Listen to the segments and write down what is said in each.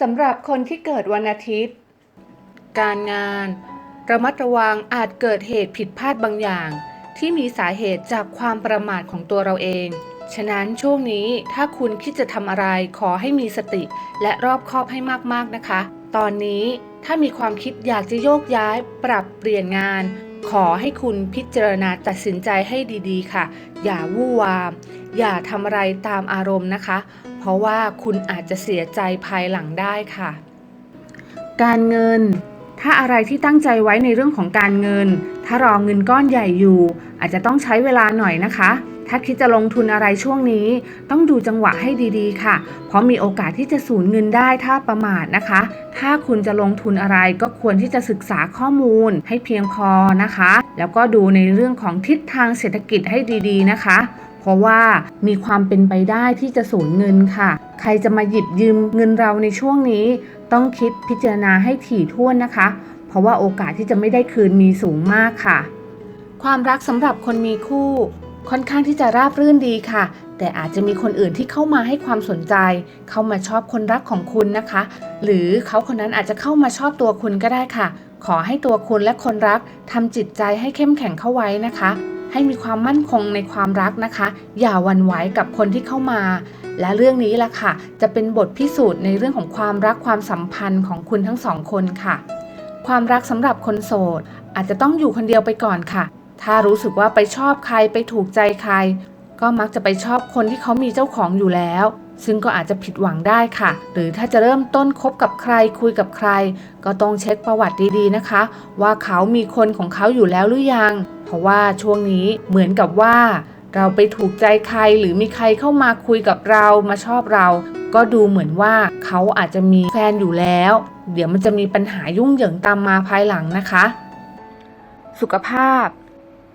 สำหรับคนที่เกิดวันอาทิตย์ การงาน ระมัดระวังอาจเกิดเหตุผิดพลาดบางอย่าง ที่มีสาเหตุจากความประมาทของตัวเราเอง ฉะนั้นช่วงนี้ถ้าคุณคิดจะทำอะไรขอให้มีสติ และรอบคอบให้มากๆนะคะ ตอนนี้ถ้ามีความคิดอยากจะโยกย้าย ปรับเปลี่ยนงาน ขอให้คุณพิจารณาตัดสินใจให้ดีๆ ค่ะ อย่าวู่วาม อย่าทำอะไรตามอารมณ์นะคะ เพราะว่าคุณอาจจะเสียใจภายหลังได้ค่ะ การเงิน ถ้าอะไรที่ตั้งใจไว้ในเรื่องของการเงิน ถ้ารอเงินก้อนใหญ่อยู่ อาจจะต้องใช้เวลาหน่อยนะคะถ้าคิดจะลงทุนอะไรช่วงนี้ ต้องดูจังหวะให้ดีๆ ค่ะ เพราะมีโอกาสที่จะสูญเงินได้ถ้าประมาทนะคะ ถ้าคุณจะลงทุนอะไรก็ควรที่จะศึกษาข้อมูลให้เพียงพอนะคะ แล้วก็ดูในเรื่องของทิศทางเศรษฐกิจให้ดีๆนะคะ เพราะว่ามีความเป็นไปได้ที่จะสูญเงินค่ะ ใครจะมาหยิบยืมเงินเราในช่วงนี้ ต้องคิดพิจารณาให้ถี่ถ้วนนะคะ เพราะว่าโอกาสที่จะไม่ได้คืนมีสูงมากค่ะ ความรักสำหรับคนมีคู่ค่อนข้างที่จะราบรื่นดีค่ะ แต่อาจจะมีคนอื่นที่เข้ามาให้ความสนใจ เข้ามาชอบคนรักของคุณนะคะ หรือเขาคนนั้นอาจจะเข้ามาชอบตัวคุณก็ได้ค่ะ ขอให้ตัวคุณและคนรักทำจิตใจให้เข้มแข็งเข้าไว้นะคะ ให้มีความมั่นคงในความรักนะคะ อย่าวันไหวกับคนที่เข้ามา และเรื่องนี้ล่ะค่ะ จะเป็นบทพิสูจน์ในเรื่องของความรักความสัมพันธ์ของคุณทั้งสองคนค่ะ ความรักสำหรับคนโสด อาจจะต้องอยู่คนเดียวไปก่อนค่ะ ถ้ารู้สึกว่าไปชอบใครไปถูกใจใคร ก็มักจะไปชอบคนที่เขามีเจ้าของอยู่แล้วซึ่งก็อาจจะผิดหวังได้ค่ะ หรือถ้าจะเริ่มต้นคบกับใครคุยกับใคร ก็ต้องเช็คประวัติดีๆนะคะ ว่าเขามีคนของเขาอยู่แล้วหรือยัง เพราะว่าช่วงนี้เหมือนกับว่า เราไปถูกใจใครหรือมีใครเข้ามาคุยกับเรามาชอบเรา ก็ดูเหมือนว่าเขาอาจจะมีแฟนอยู่แล้ว เดี๋ยวมันจะมีปัญหายุ่งเหยิงตามมาภายหลังนะคะ สุขภาพ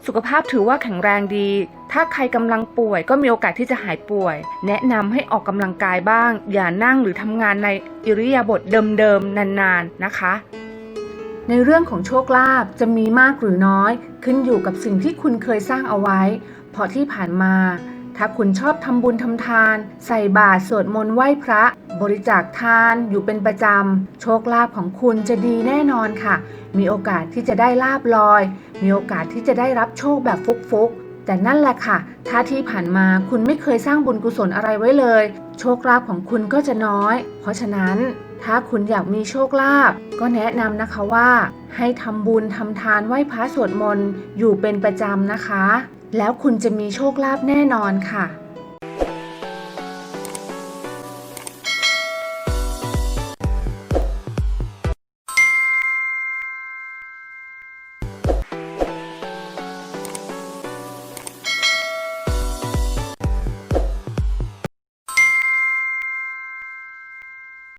สุขภาพถือว่าแข็งแรงดี ถ้าใครกำลังป่วยก็มีโอกาสที่จะหายป่วย แนะนำให้ออกกำลังกายบ้าง อย่านั่งหรือทำงานในอิริยาบถเดิมๆนานๆนะคะ ในเรื่องของโชคลาภจะมีมากหรือน้อย ขึ้นอยู่กับสิ่งที่คุณเคยสร้างเอาไว้ เพราะที่ผ่านมา ถ้าคุณชอบทำบุญทำทาน ใส่บาตรสวดมนต์ไหว้พระ บริจาคทานอยู่เป็นประจำ โชคลาภของคุณจะดีแน่นอนค่ะ มีโอกาสที่จะได้ลาบลอย มีโอกาสที่จะได้รับโชคแบบฟุก แต่นั่นแหละค่ะ ถ้าที่ผ่านมาคุณไม่เคยสร้างบุญกุศลอะไรไว้เลย โชคลาภของคุณก็จะน้อย เพราะฉะนั้นถ้าคุณอยากมีโชคลาภก็แนะนำนะคะว่า ให้ทำบุญทำทานไหว้พระสวดมนต์อยู่เป็นประจำนะคะ แล้วคุณจะมีโชคลาภแน่นอนค่ะ